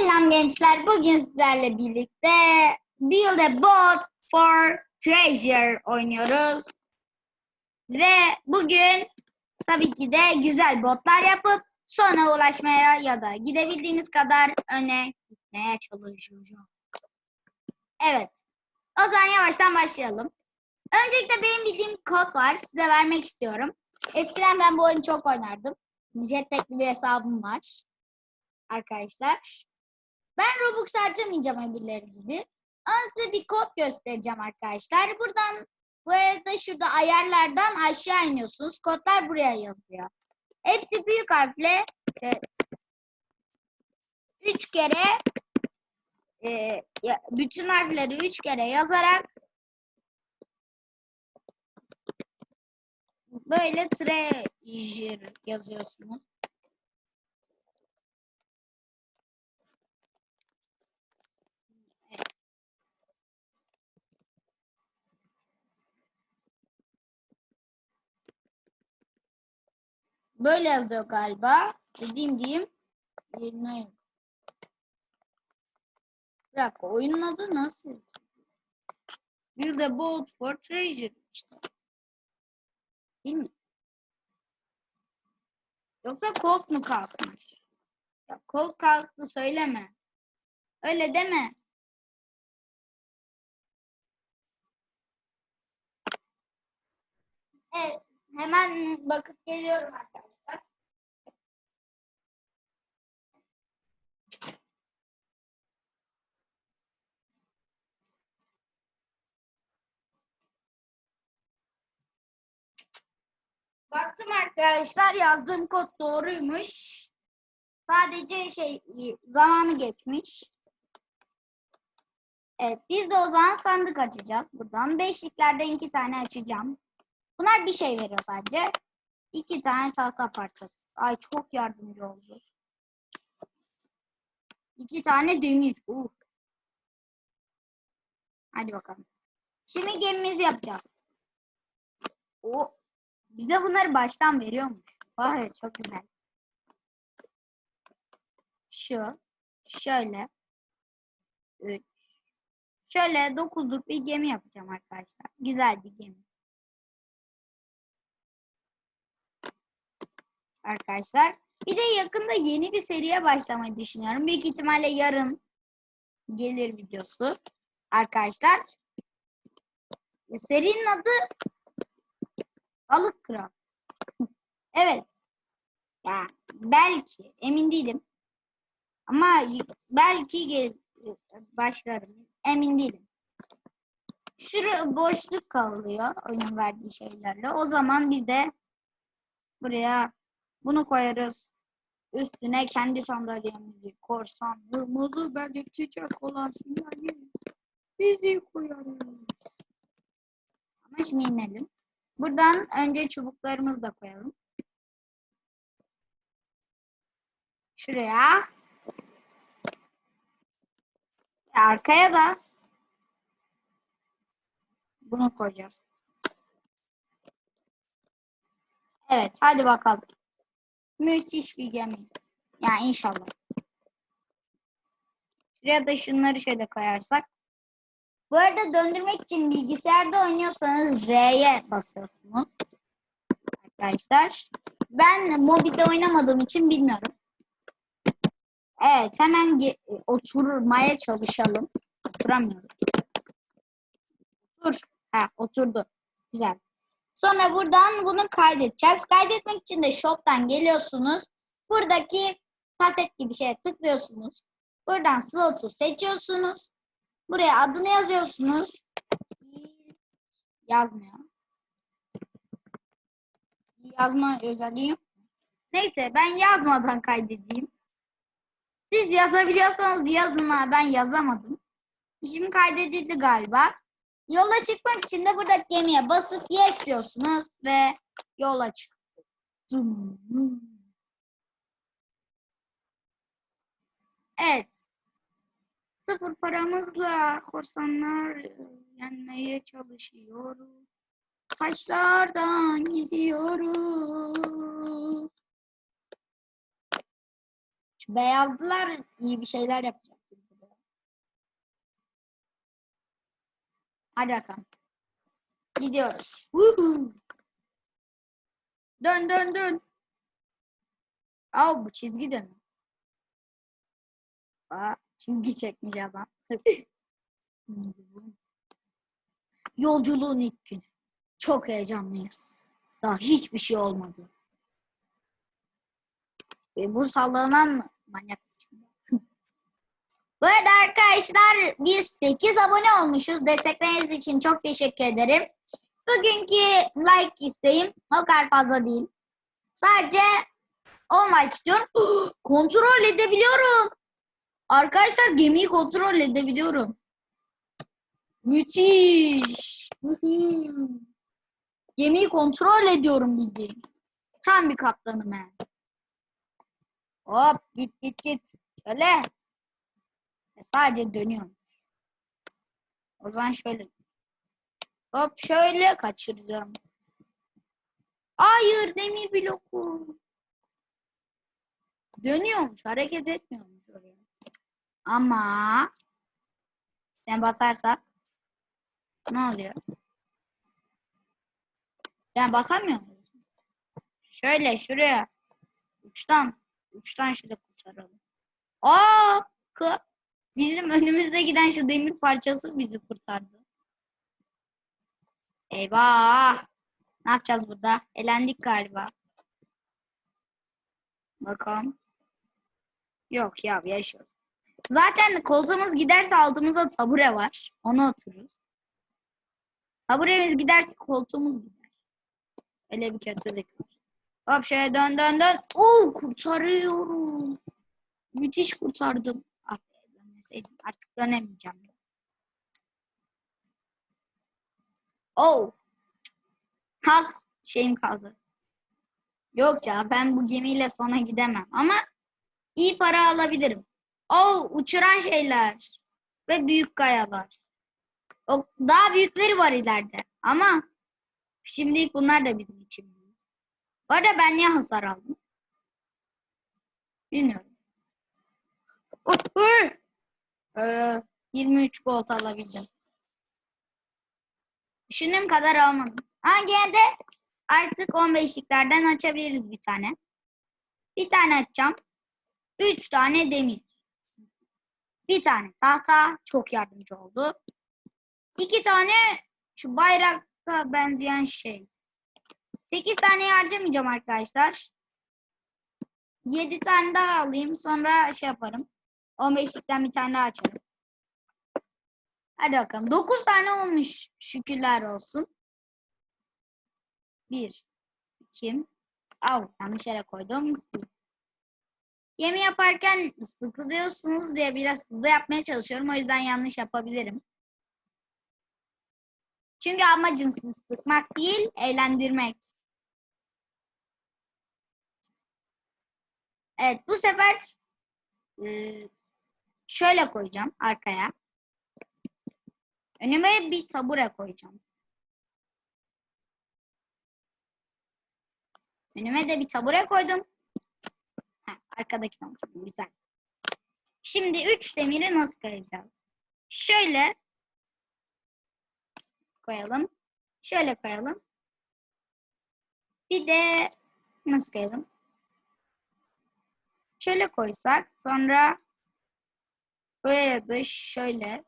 Selam gençler. Bugün sizlerle birlikte Build a Boat for Treasure oynuyoruz. Ve bugün tabii ki de güzel botlar yapıp sona ulaşmaya ya da gidebildiğimiz kadar öne gitmeye çalışacağız. Evet. O zaman yavaştan başlayalım. Öncelikle benim bildiğim kod var. Size vermek istiyorum. Eskiden ben bu oyunu çok oynardım. Jetpack'li bir hesabım var. Arkadaşlar. Ben Robux harcamayacağım öbürleri gibi. Ama size bir kod göstereceğim arkadaşlar. Buradan bu arada şurada ayarlardan aşağı iniyorsunuz. Kodlar buraya yazıyor. Hepsi büyük harfle işte, üç kere e, bütün harfleri üç kere yazarak böyle treasure yazıyorsunuz. Böyle yazıyor galiba. Dediğim diyeyim. Ne? Bir dakika oyunun adı nasıl? Build a boat for treasure işte. Değil mi? Yoksa Colt mu kalkmış? Ya Colt kalktı söyleme. Öyle deme. Evet. Hemen bakıp geliyorum arkadaşlar. Baktım arkadaşlar yazdığım kod doğruymuş. Sadece şey zamanı geçmiş. Evet biz de o zaman sandık açacağız buradan. Beşliklerden iki tane açacağım. Bunlar bir şey veriyor sadece. İki tane tahta parçası. Ay çok yardımcı oldu. İki tane demir. Uh. Hadi bakalım. Şimdi gemimizi yapacağız. O bize bunları baştan veriyormuş. Vay çok güzel. Şu. Şöyle. Üç. Şöyle dokuzluk bir gemi yapacağım arkadaşlar. Güzel bir gemi. Arkadaşlar. Bir de yakında yeni bir seriye başlamayı düşünüyorum. Büyük ihtimalle yarın gelir videosu. Arkadaşlar. Serinin adı Balık Kral. Evet. Ya belki emin değilim. Ama belki gel başlarım. Emin değilim. Şurada boşluk kalıyor oyunun verdiği şeylerle. O zaman biz de buraya bunu koyarız. Üstüne kendi sandalyemizi, korsanlığımızı belirtecek olan sinyali bizi koyarız. Ama şimdi inelim. Buradan önce çubuklarımızı da koyalım. Şuraya. Ve Arkaya da bunu koyacağız. Evet, hadi bakalım. Müthiş bir gemi. Yani inşallah. Şuraya da şunları şöyle koyarsak. Bu arada döndürmek için bilgisayarda oynuyorsanız R'ye basıyorsunuz. Arkadaşlar. Ben mobilde oynamadığım için bilmiyorum. Evet hemen oturmaya çalışalım. Oturamıyorum. Dur. Ha oturdu. Güzel. Sonra buradan bunu kaydedeceğiz. Kaydetmek için de shop'tan geliyorsunuz. Buradaki kaset gibi şeye tıklıyorsunuz. Buradan slotu seçiyorsunuz. Buraya adını yazıyorsunuz. Yazmıyor. Yazma özelliği. Neyse ben yazmadan kaydedeyim. Siz yazabiliyorsanız yazın ha ben yazamadım. Şimdi kaydedildi galiba. Yola çıkmak için de burada gemiye basıp yes diyorsunuz ve yola çık. Evet. Sıfır paramızla korsanlar yenmeye çalışıyoruz. Taşlardan gidiyoruz. Şu beyazlılar iyi bir şeyler yapacak. gibi duruyor. Hadi bakalım. Gidiyoruz. Woohoo. Dön dön dön. Aa bu çizgi dön. Aa, çizgi çekmiş adam. Yolculuğun ilk günü. Çok heyecanlıyız. Daha hiçbir şey olmadı. E, bu sallanan manyak. Bu arada arkadaşlar biz 8 abone olmuşuz. Destekleriniz için çok teşekkür ederim. Bugünkü like isteğim o kadar fazla değil. Sadece 10 like istiyorum. kontrol edebiliyorum. Arkadaşlar gemiyi kontrol edebiliyorum. Müthiş. Gemiyi kontrol ediyorum bildiğin. Tam bir kaptanım ben. Hop git git git. Şöyle. E, sadece dönüyorum. O zaman şöyle. Hop şöyle kaçıracağım. Hayır demir bloku. Dönüyormuş. Hareket etmiyormuş oraya. Ama sen basarsak ne oluyor? Yani basamıyor muyuz? Şöyle şuraya. Uçtan. Uçtan şöyle kurtaralım. Aa! kı- Bizim önümüzde giden şu demir parçası bizi kurtardı. Eyvah! Ne yapacağız burada? Elendik galiba. Bakalım. Yok ya yaşıyoruz. Zaten koltuğumuz giderse altımızda tabure var. Ona otururuz. Taburemiz giderse koltuğumuz gider. Öyle bir kötülük var. Hop şöyle dön dön dön. Oo kurtarıyorum. Müthiş kurtardım. Be dönmeseydim. Artık dönemeyeceğim. Oh. Has şeyim kaldı. Yok ya ben bu gemiyle sona gidemem ama iyi para alabilirim. Oh uçuran şeyler ve büyük kayalar. O daha büyükleri var ileride ama şimdilik bunlar da bizim için. değil. Bu arada ben niye hasar aldım? Bilmiyorum. Ee, 23 gold alabildim. Düşündüğüm kadar almadım. Ama gene de artık 15'liklerden açabiliriz bir tane. Bir tane açacağım. 3 tane demir. Bir tane tahta çok yardımcı oldu. İki tane şu bayrakta benzeyen şey. 8 tane harcamayacağım arkadaşlar. 7 tane daha alayım. Sonra şey yaparım. 15'likten bir tane daha açarım. Hadi bakalım. 9 tane olmuş. Şükürler olsun. 1 2 Av yanlış yere koydum. Yemi yaparken sıkılıyorsunuz diye biraz hızlı yapmaya çalışıyorum. O yüzden yanlış yapabilirim. Çünkü amacım sizi sıkmak değil, eğlendirmek. Evet, bu sefer e, şöyle koyacağım arkaya. Önüme bir tabure koyacağım. Önüme de bir tabure koydum. Heh, arkadaki tabure. Güzel. Şimdi üç demiri nasıl koyacağız? Şöyle koyalım. Şöyle koyalım. Bir de nasıl koyalım? Şöyle koysak sonra buraya da şöyle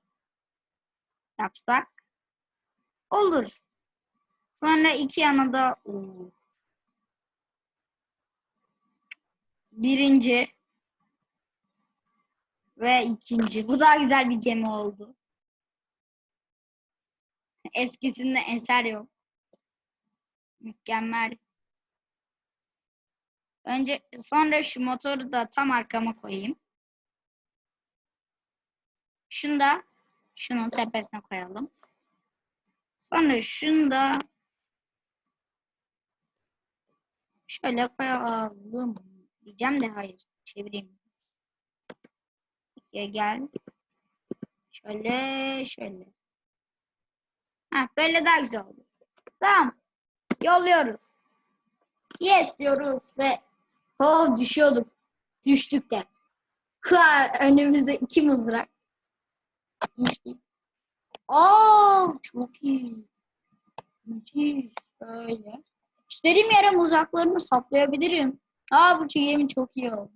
yapsak olur. Sonra iki yana da birinci ve ikinci. Bu daha güzel bir gemi oldu. Eskisinde eser yok. Mükemmel. Önce sonra şu motoru da tam arkama koyayım. Şunu da şunun tepesine koyalım. Sonra şunu da şöyle koyalım. Diyeceğim de hayır. Çevireyim. İkiye gel. Şöyle şöyle. Ha, böyle daha güzel oldu. Tamam. Yolluyoruz. Yes diyoruz ve oh düşüyorduk. Düştük de. Ha, önümüzde iki mızrak. Aa, çok iyi. Müthiş. Böyle. İstediğim yere mızraklarımı saplayabilirim. Aa bu gemi çok iyi oldu.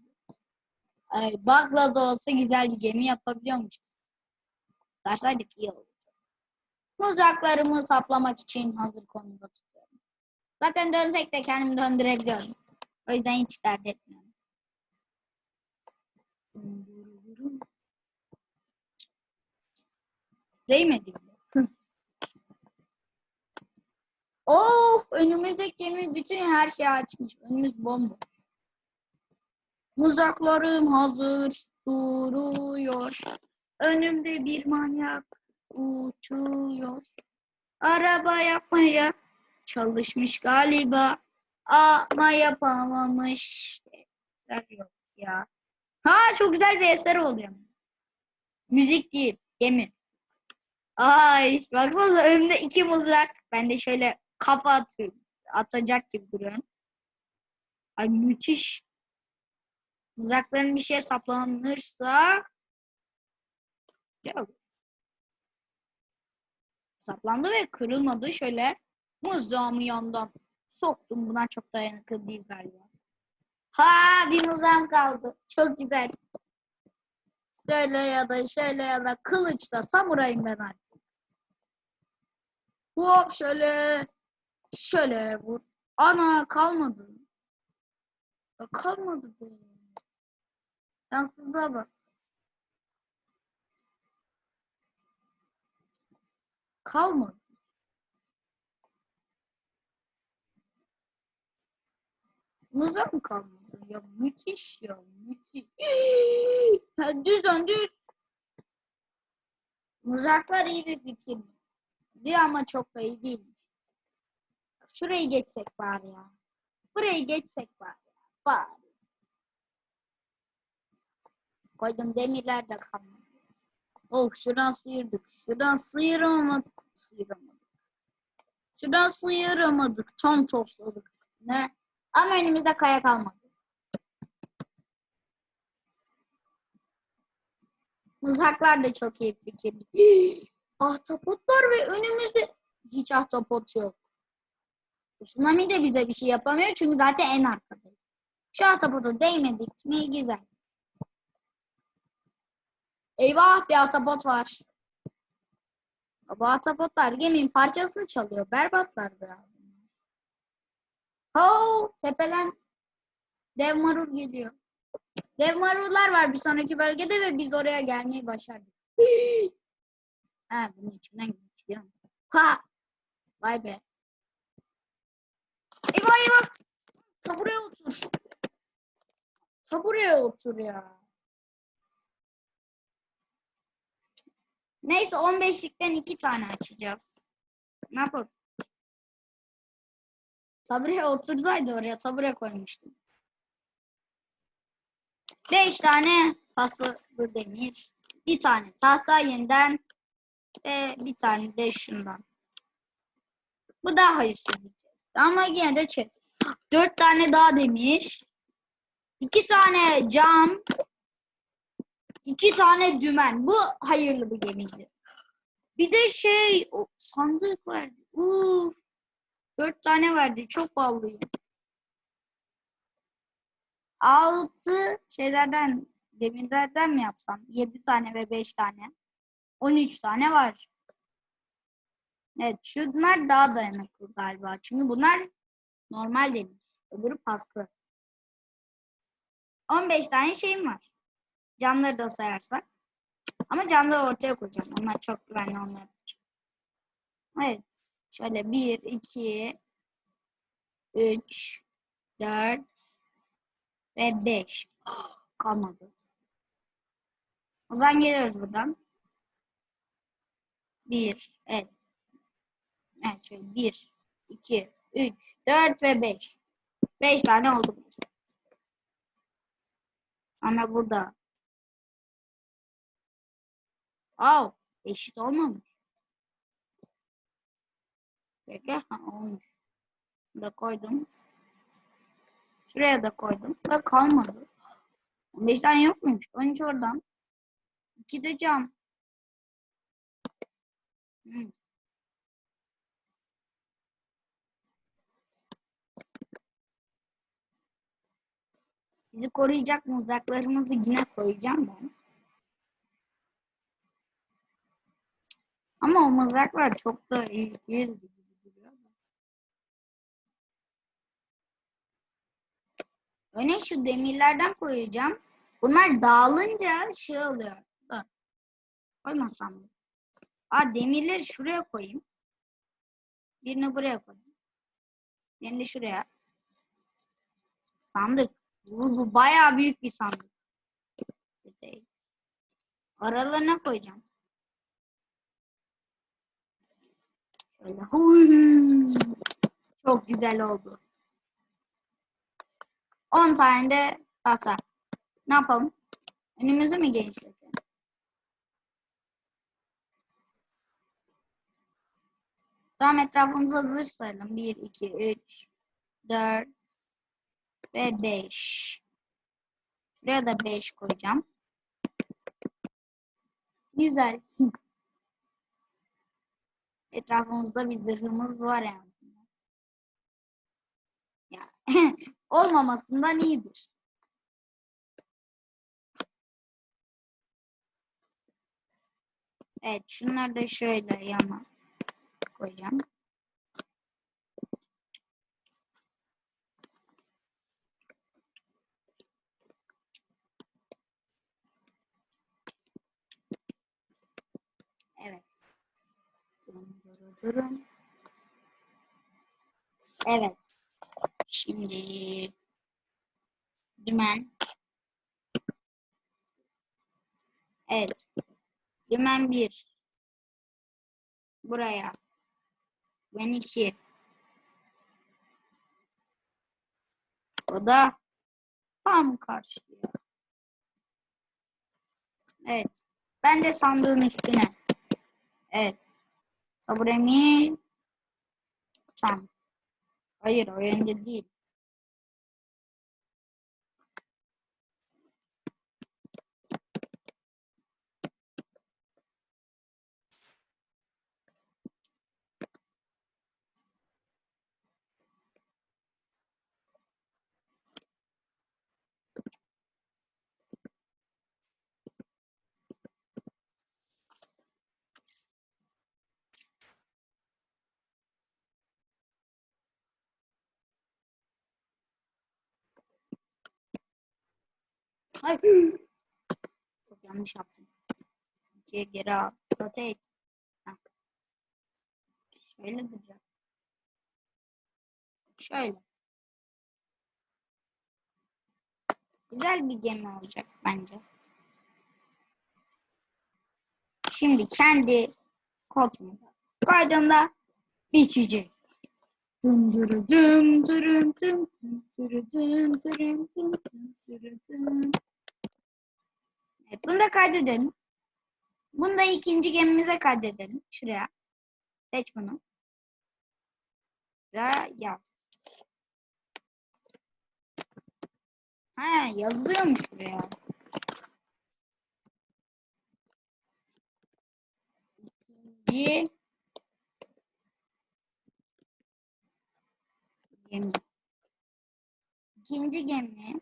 Ay, bakla da olsa güzel bir gemi yapabiliyormuş. Dersaydık iyi olur. Mızraklarımı saplamak için hazır konumda tutuyorum. Zaten dönsek de kendimi döndürebiliyorum. O yüzden hiç dert etmiyorum. Değmedi bile. oh önümüzdeki gemi bütün her şeyi açmış. Önümüz bomba. Mızraklarım hazır duruyor. Önümde bir manyak uçuyor. Araba yapmaya çalışmış galiba. Ama yapamamış. Eser yok ya. Ha çok güzel bir eser oluyor. Müzik değil, gemi. Ay baksanıza önümde iki mızrak. Ben de şöyle kafa atıyorum. Atacak gibi duruyorum. Ay müthiş. Mızrakların bir şeye saplanırsa ya saplandı ve kırılmadı. Şöyle mızrağımı yandan soktum. Bunlar çok dayanıklı değil galiba. Ha bir mızrağım kaldı. Çok güzel. Şöyle ya da şöyle ya da kılıçla samurayım ben artık. Hop şöyle şöyle vur. Ana kalmadı. Kalmadı be. Şanssızlığa bak. Kalmadı. Mızrak mı kalmadı? Ya müthiş ya müthiş. Ha, düz dön düz. Mızraklar iyi bir fikir. Diye ama çok da iyi değil. Şurayı geçsek bari ya. Burayı geçsek bari ya. Bari. Koydum demirler de kalmadı. Oh şuradan sıyırdık. Şuradan sıyıramadık. Sıyıramadık. Şuradan sıyıramadık. Tam tosladık. Ne? Ama önümüzde kaya kalmadı. Mızraklar da çok iyi fikir. Ahtapotlar ve önümüzde hiç ahtapot yok. Tsunami de bize bir şey yapamıyor çünkü zaten en arkadayız. Şu ahtapota değmedik mi güzel. Eyvah bir ahtapot var. Bu ahtapotlar geminin parçasını çalıyor. Berbatlar be abi. Ho tepeden dev marul geliyor. Dev marullar var bir sonraki bölgede ve biz oraya gelmeyi başardık. Ha bunun içinden geçiyor. Ha! Vay be. Eyvah eyvah. Ta buraya otur. Ta buraya otur ya. Neyse 15'likten iki tane açacağız. Ne yapalım? Tabureye otursaydı oraya tabure koymuştum. Beş tane paslı demir. Bir tane tahta yeniden ve bir tane de şundan. Bu daha hayırsız bir chest. Ama yine de chest. Dört tane daha demir. iki tane cam. iki tane dümen. Bu hayırlı bir gemiydi. Bir de şey o sandık vardı. Uf. Dört tane verdi. Çok ballıyım. Altı şeylerden demirlerden mi yapsam? Yedi tane ve beş tane. On üç tane var. Evet şunlar daha dayanıklı galiba. Çünkü bunlar normal demir. Öbürü paslı. 15 tane şeyim var. Camları da sayarsak. Ama camları ortaya koyacağım. Onlar çok güvenli onlar. Evet. Şöyle 1, 2, 3, 4 ve 5. Kalmadı. O zaman geliyoruz buradan. 1, evet. Evet şöyle 1, 2, 3, 4 ve 5. 5 tane oldu. Ama burada. Aa, eşit olmamış. Bekle. Ha, olmuş. Da koydum. Şuraya da koydum. Ve kalmadı. 15 tane yok muymuş? 13 oradan. 2 de cam. Bizi koruyacak mızraklarımızı yine koyacağım ben. Ama o mızraklar çok da değil gibi duruyor. Öne şu demirlerden koyacağım. Bunlar dağılınca şey oluyor. Da. Koymasam mı? Aa demirleri şuraya koyayım. Birini buraya koyayım. Birini şuraya. Sandık. Bu, bu bayağı büyük bir sandık. Aralarına koyacağım. Şöyle. Çok güzel oldu. 10 tane de tahta. Ne yapalım? Önümüzü mü genişletelim? Tamam etrafımıza zırh sayalım. 1, 2, 3, 4 ve 5. Buraya da 5 koyacağım. Güzel. Etrafımızda bir zırhımız var en azından. Ya, olmamasından iyidir. Evet, şunları da şöyle yana koyacağım. Evet. Durun. Evet. Şimdi dümen. Evet. Dümen 1. Buraya. Ben 2. O da tam karşıya. Evet. Ben de sandığın üstüne. Evet. Taburemi tam. Hayır o yönde değil. Hayır. Çok yanlış yaptım. İkiye geri al. Rotate. Heh. Şöyle duracak. Şöyle. Güzel bir gemi olacak bence. Şimdi kendi koltuğuma koyduğumda bitecek. Dum durum dum dum duru dum durum dum dum duru dum. Evet, bunu da kaydedelim. Bunu da ikinci gemimize kaydedelim. Şuraya. Seç bunu. Şuraya yaz. Ha, yazılıyormuş buraya. İkinci gemi. İkinci gemiyi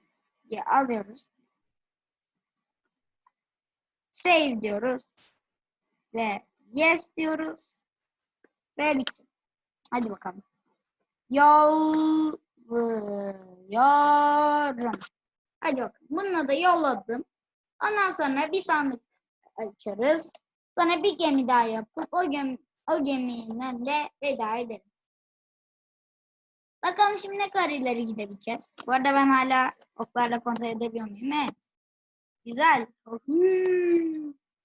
alıyoruz. Save diyoruz. Ve yes diyoruz. Ve bitti. Hadi bakalım. Yolluyorum. Hadi bakalım. Bununla da yolladım. Ondan sonra bir sandık açarız. Sonra bir gemi daha yapıp o gemi o geminin de veda edelim. Bakalım şimdi ne kadar ileri gidebileceğiz. Bu arada ben hala oklarla kontrol edebiliyor muyum? Evet. Güzel.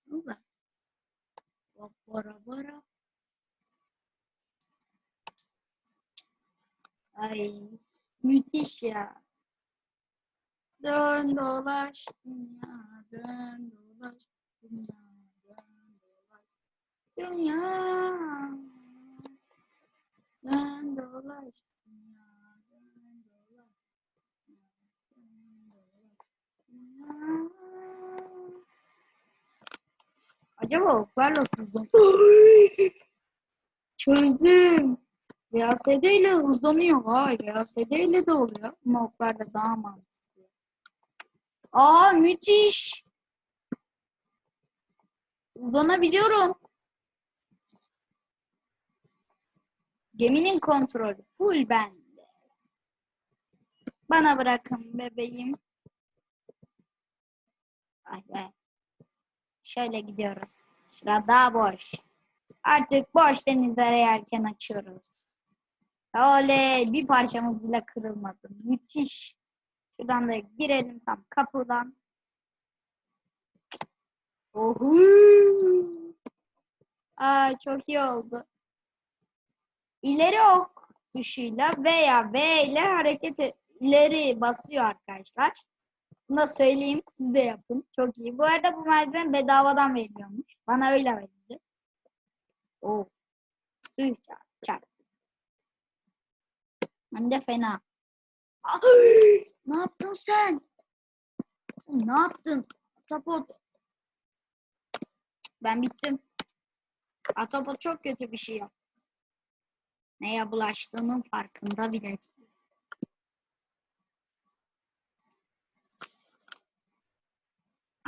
Güzel. Bak bara bara. Ay müthiş ya. Dön dolaş dünya, dön dolaş dünya, dön dolaş dünya. Dön dolaş dünya, dön dolaş dünya, dön dolaş dünya. Acaba oklarla hızlan... Çözdüm. VSD ile hızlanıyor. VSD ile de oluyor. Ama oklarla daha mantıklı. Aa müthiş. Hızlanabiliyorum. Geminin kontrolü full bende. Bana bırakın bebeğim. Ay be. Şöyle gidiyoruz. Şurada daha boş. Artık boş denizlere yelken açıyoruz. Oley bir parçamız bile kırılmadı. Müthiş. Şuradan da girelim tam kapıdan. Ohu. Ay çok iyi oldu. İleri ok tuşuyla veya V ile hareket e- ileri basıyor arkadaşlar. Bunu da söyleyeyim siz de yapın. Çok iyi. Bu arada bu malzeme bedavadan veriliyormuş. Bana öyle verildi. Oo. Tüh çarp. Hem de fena. Ay, ne yaptın sen? Sen ne yaptın? Atapot. Ben bittim. Atapot çok kötü bir şey yaptı. Neye bulaştığının farkında bile değil.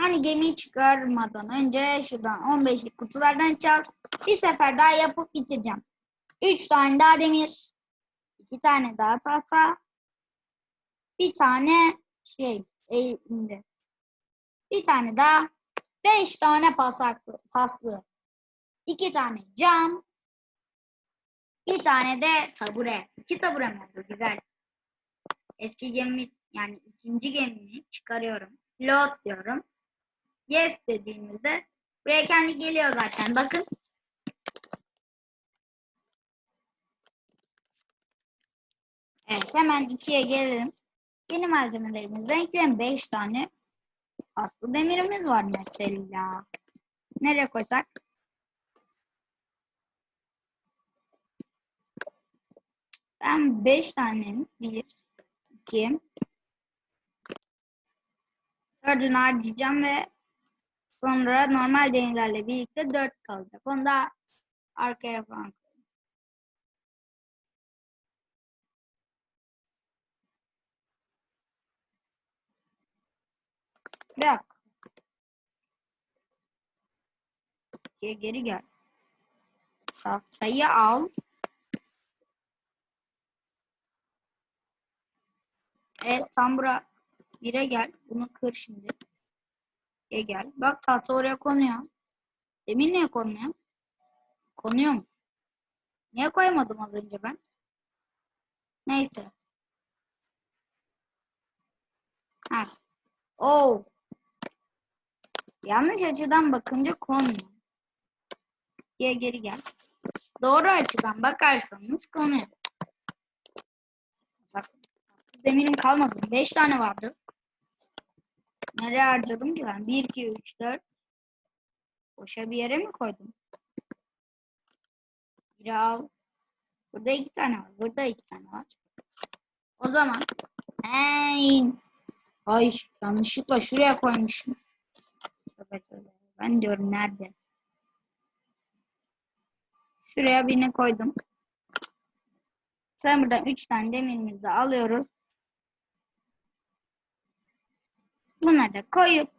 Hani gemiyi çıkarmadan önce şuradan 15'lik kutulardan açacağız. Bir sefer daha yapıp bitireceğim. 3 tane daha demir. 2 tane daha tahta. Bir tane şey eğimde. Bir tane daha. 5 tane pasaklı, paslı. 2 tane cam. Bir tane de tabure. İki tabure mi oldu? Güzel. Eski gemi yani ikinci gemimi çıkarıyorum. Load diyorum. Yes dediğimizde buraya kendi geliyor zaten. Bakın. Evet hemen ikiye gelelim. Yeni malzemelerimizden ekleyelim. Beş tane aslı demirimiz var mesela. Nereye koysak? Ben beş tane bir, iki, dördünü harcayacağım ve sonra normal demirlerle birlikte dört kalacak. Onu da arkaya falan. Bırak. İkiye geri gel. Tahtayı al. Evet tam bura bire gel. Bunu kır şimdi. Bire gel. Bak tahta oraya konuyor. Demin niye konmuyor? Konuyor mu? Niye koymadım az önce ben? Neyse. Ha. Oo. Yanlış açıdan bakınca konmuyor. Geri geri gel. Doğru açıdan bakarsanız konuyor. Demirim kalmadı. 5 tane vardı. Nereye harcadım ki ben? 1, 2, 3, 4. Boşa bir yere mi koydum? Biri al. Burada iki tane var. Burada iki tane var. O zaman Hey. Ay yanlışlıkla şuraya koymuşum. Ben diyorum nerede? Şuraya birini koydum. Sen buradan üç tane demirimizi de alıyoruz. Bunları da koyup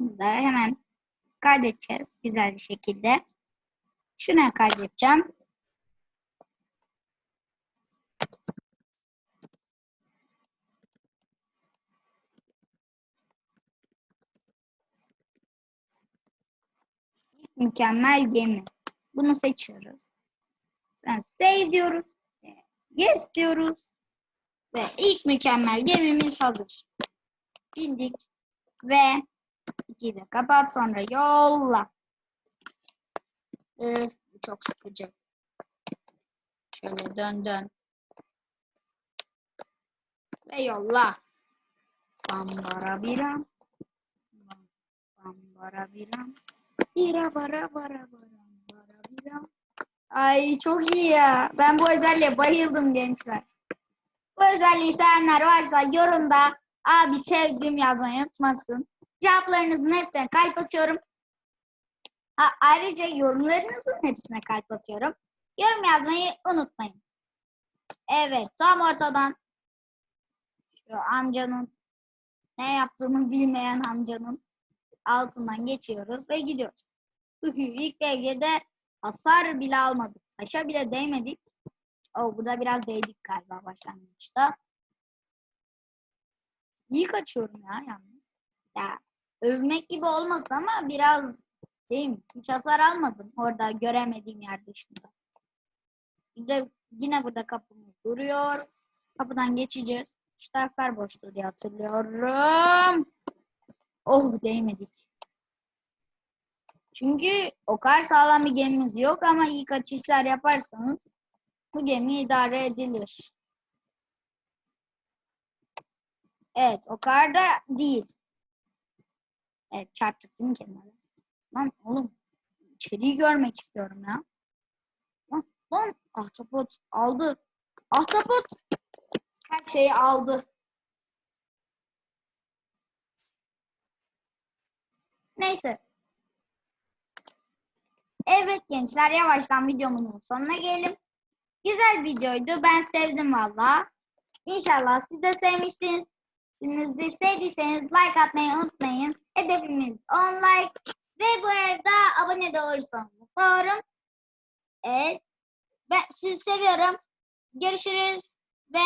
da hemen kaydedeceğiz güzel bir şekilde. Şuna kaydedeceğim. Mükemmel gemi. Bunu seçiyoruz. Sonra save diyoruz. Yes diyoruz. Ve ilk mükemmel gemimiz hazır. Bindik. Ve ikiyi de kapat sonra yolla. Bu çok sıkıcı. Şöyle dön dön. Ve yolla. Bambara biram. Bambara biram. Bira bara bara bara bara biram. Ay çok iyi ya. Ben bu özelliğe bayıldım gençler. Bu özelliği sevenler varsa yorumda abi sevdim yazmayı unutmasın. Cevaplarınızın hepsine kalp atıyorum. Ha, ayrıca yorumlarınızın hepsine kalp atıyorum. Yorum yazmayı unutmayın. Evet tam ortadan şu amcanın ne yaptığını bilmeyen amcanın altından geçiyoruz ve gidiyoruz. İlk bölgede hasar bile almadık. Taşa bile değmedik. O burada biraz değdik galiba başlangıçta. İyi kaçıyorum ya yalnız. Ya övmek gibi olmasın ama biraz değil mi? Hiç hasar almadım orada göremediğim yer dışında. Bir de yine burada kapımız duruyor. Kapıdan geçeceğiz. Şu taraflar boştu diye hatırlıyorum. Oh değmedik. Çünkü o kadar sağlam bir gemimiz yok ama iyi kaçışlar yaparsanız bu gemi idare edilir. Evet o kadar da değil. Evet çarptık değil mi kenara? Lan oğlum içeriği görmek istiyorum ya. Lan, lan ahtapot aldı. Ahtapot her şeyi aldı. Neyse. Evet gençler yavaştan videomun sonuna gelelim. Güzel videoydu. Ben sevdim valla. İnşallah siz de sevmiştiniz. Sevmişsinizdir. Sevdiyseniz like atmayı unutmayın. Hedefimiz 10 like. Ve bu arada abone de olursanız mutlu. Evet. Ben sizi seviyorum. Görüşürüz. Ve